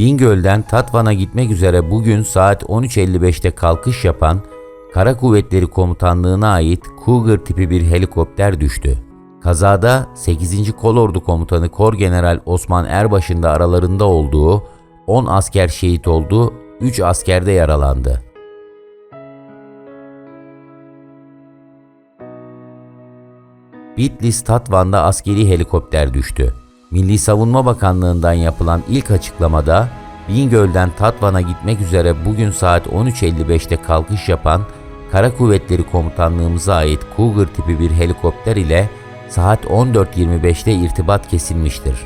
Bingöl'den Tatvan'a gitmek üzere bugün saat 13.55'te kalkış yapan Kara Kuvvetleri Komutanlığı'na ait Cougar tipi bir helikopter düştü. Kazada 8. Kolordu Komutanı Kor General Osman Erbaş'ın da aralarında olduğu 10 asker şehit oldu, 3 asker de yaralandı. Bitlis Tatvan'da askeri helikopter düştü. Milli Savunma Bakanlığı'ndan yapılan ilk açıklamada Bingöl'den Tatvan'a gitmek üzere bugün saat 13.55'te kalkış yapan Kara Kuvvetleri Komutanlığımıza ait Cougar tipi bir helikopter ile saat 14.25'te irtibat kesilmiştir.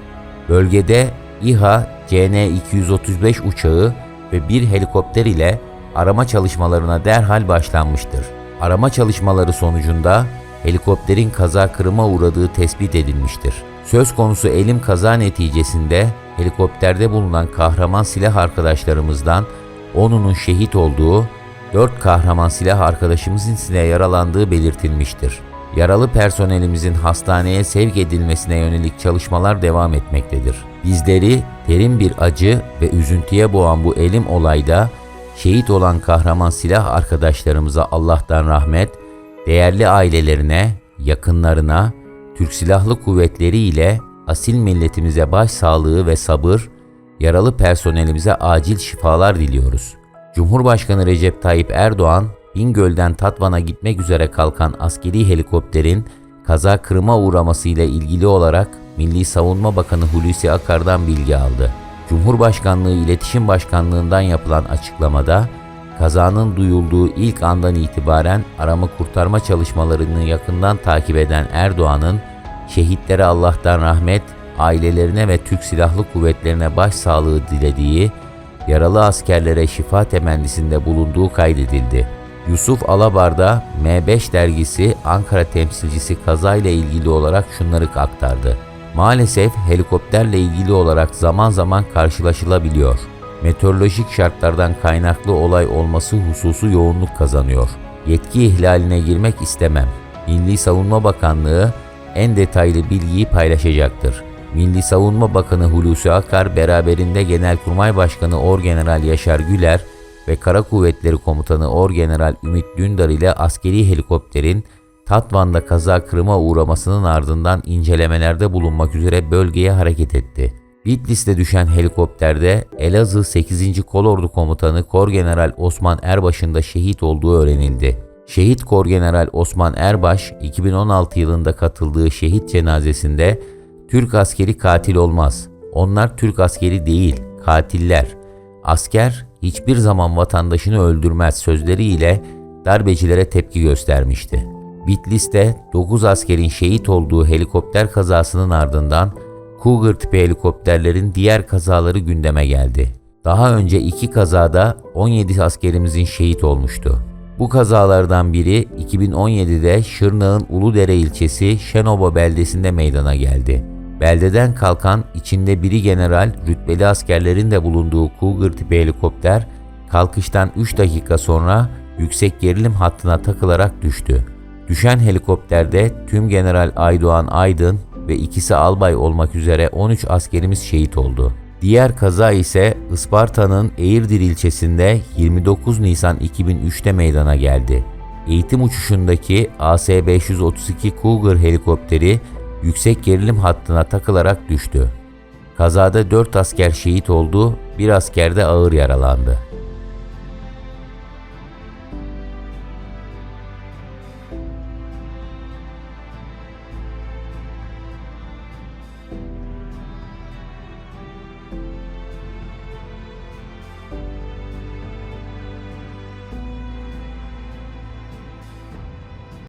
Bölgede İHA CN-235 uçağı ve bir helikopter ile arama çalışmalarına derhal başlanmıştır. Arama çalışmaları sonucunda helikopterin kaza kırıma uğradığı tespit edilmiştir. Söz konusu elim kaza neticesinde helikopterde bulunan kahraman silah arkadaşlarımızdan 10'unun şehit olduğu, 4 kahraman silah arkadaşımızın ise yaralandığı belirtilmiştir. Yaralı personelimizin hastaneye sevk edilmesine yönelik çalışmalar devam etmektedir. Bizleri derin bir acı ve üzüntüye boğan bu elim olayda şehit olan kahraman silah arkadaşlarımıza Allah'tan rahmet, değerli ailelerine, yakınlarına, Türk Silahlı Kuvvetleri ile asil milletimize başsağlığı ve sabır, yaralı personelimize acil şifalar diliyoruz. Cumhurbaşkanı Recep Tayyip Erdoğan, Bingöl'den Tatvan'a gitmek üzere kalkan askeri helikopterin kaza kırıma uğramasıyla ilgili olarak Milli Savunma Bakanı Hulusi Akar'dan bilgi aldı. Cumhurbaşkanlığı İletişim Başkanlığından yapılan açıklamada, kazanın duyulduğu ilk andan itibaren arama kurtarma çalışmalarını yakından takip eden Erdoğan'ın şehitlere Allah'tan rahmet, ailelerine ve Türk Silahlı Kuvvetlerine başsağlığı dilediği, yaralı askerlere şifa temennisinde bulunduğu kaydedildi. Yusuf Alabar'da M5 dergisi Ankara temsilcisi kazayla ilgili olarak şunları aktardı. Maalesef helikopterle ilgili olarak zaman zaman karşılaşılabiliyor. Meteorolojik şartlardan kaynaklı olay olması hususu yoğunluk kazanıyor. Yetki ihlaline girmek istemem. Milli Savunma Bakanlığı en detaylı bilgiyi paylaşacaktır. Milli Savunma Bakanı Hulusi Akar beraberinde Genelkurmay Başkanı Orgeneral Yaşar Güler ve Kara Kuvvetleri Komutanı Orgeneral Ümit Dündar ile askeri helikopterin Tatvan'da kaza kırıma uğramasının ardından incelemelerde bulunmak üzere bölgeye hareket etti. Bitlis'te düşen helikopterde Elazığ 8. Kolordu Komutanı Korgeneral Osman Erbaş'ın da şehit olduğu öğrenildi. Şehit Korgeneral Osman Erbaş 2016 yılında katıldığı şehit cenazesinde Türk askeri katil olmaz. Onlar Türk askeri değil, katiller. Asker hiçbir zaman vatandaşını öldürmez sözleriyle darbecilere tepki göstermişti. Bitlis'te 9 askerin şehit olduğu helikopter kazasının ardından Cougar tipi helikopterlerin diğer kazaları gündeme geldi. Daha önce iki kazada 17 askerimizin şehit olmuştu. Bu kazalardan biri 2017'de Şırnak'ın Uludere ilçesi Şenoba beldesinde meydana geldi. Beldeden kalkan içinde biri general rütbeli askerlerin de bulunduğu Cougar tipi helikopter kalkıştan 3 dakika sonra yüksek gerilim hattına takılarak düştü. Düşen helikopterde tüm General Aydoğan Aydın ve ikisi albay olmak üzere 13 askerimiz şehit oldu. Diğer kaza ise Isparta'nın Eğirdir ilçesinde 29 Nisan 2003'te meydana geldi. Eğitim uçuşundaki AS-532 Cougar helikopteri yüksek gerilim hattına takılarak düştü. Kazada 4 asker şehit oldu, bir asker de ağır yaralandı.